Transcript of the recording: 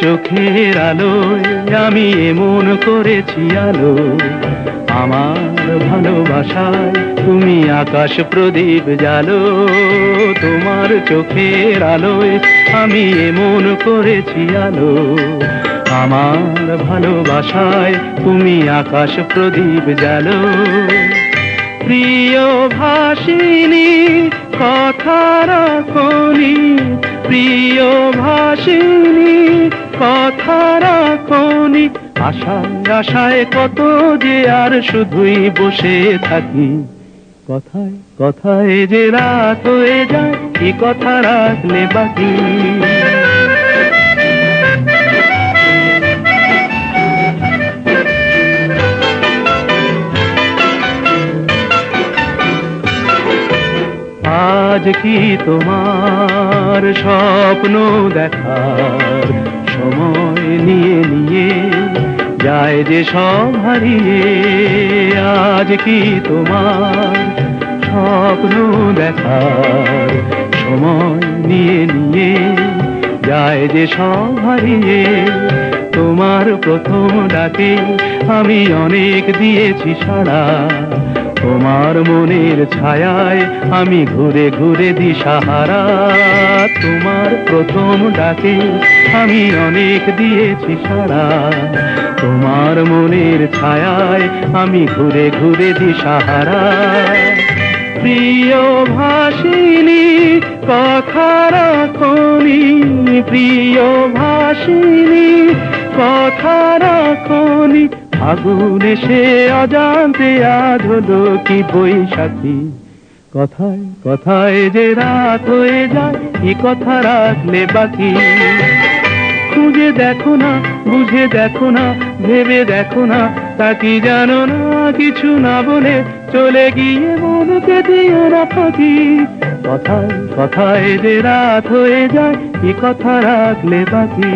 চোখের আলোয় আমি এমন করেছি আলো। আমার ভালোবাসায় তুমি আকাশ প্রদীপ জালো তোমার চোখের আলোয় আমি এমন করেছি আলো। আমার ভালোবাসায় তুমি আকাশ প্রদীপ জালো প্রিয় ভাসিনী কথা রাখনি কথা রাখনি। আশায় আশায় কত যে আর শুধুই বসে থাকি। কথায় কথায় যে রাত হয়ে যায়, কি কথা রাখলে বাকি? আজ কি তোমার স্বপ্ন দেখার? সময় নিয়ে নিয়ে যায় যে সব হারিয়ে। আজ কি তোমার স্বপ্ন দেখার সময় নিয়ে নিয়ে যায় যে সব হারিয়ে? তোমার প্রথম ডাকে আমি অনেক দিয়েছি সাড়া। তোমার মনের ছায়ায় আমি ঘুরে ঘুরে দিশাহারা। তোমার প্রথম ডাকে আমি অনেক দিয়েছি সাড়া। তোমার মনের ছায়ায় আমি ঘুরে ঘুরে দিশাহারা। প্রিয় ভাসিনী, কথা রাখনি। প্রিয় ভাসিনী, কথা রাখনি। আগুন এসে অজান্তে আজ হলো কি বৈশাখী? কথায় কথায় যে রাত হয়ে যায় কি কথা রাখলে বাকি। খুঁজে দেখো না, বুঝে দেখো না, ভেবে দেখো না, তা কি জানো না? কিছু না বলে চলে গিয়ে মনকে দিও না ফাঁকি। কথায় কথায় যে রাত হয়ে যায় কি কথা রাখলে বাকি।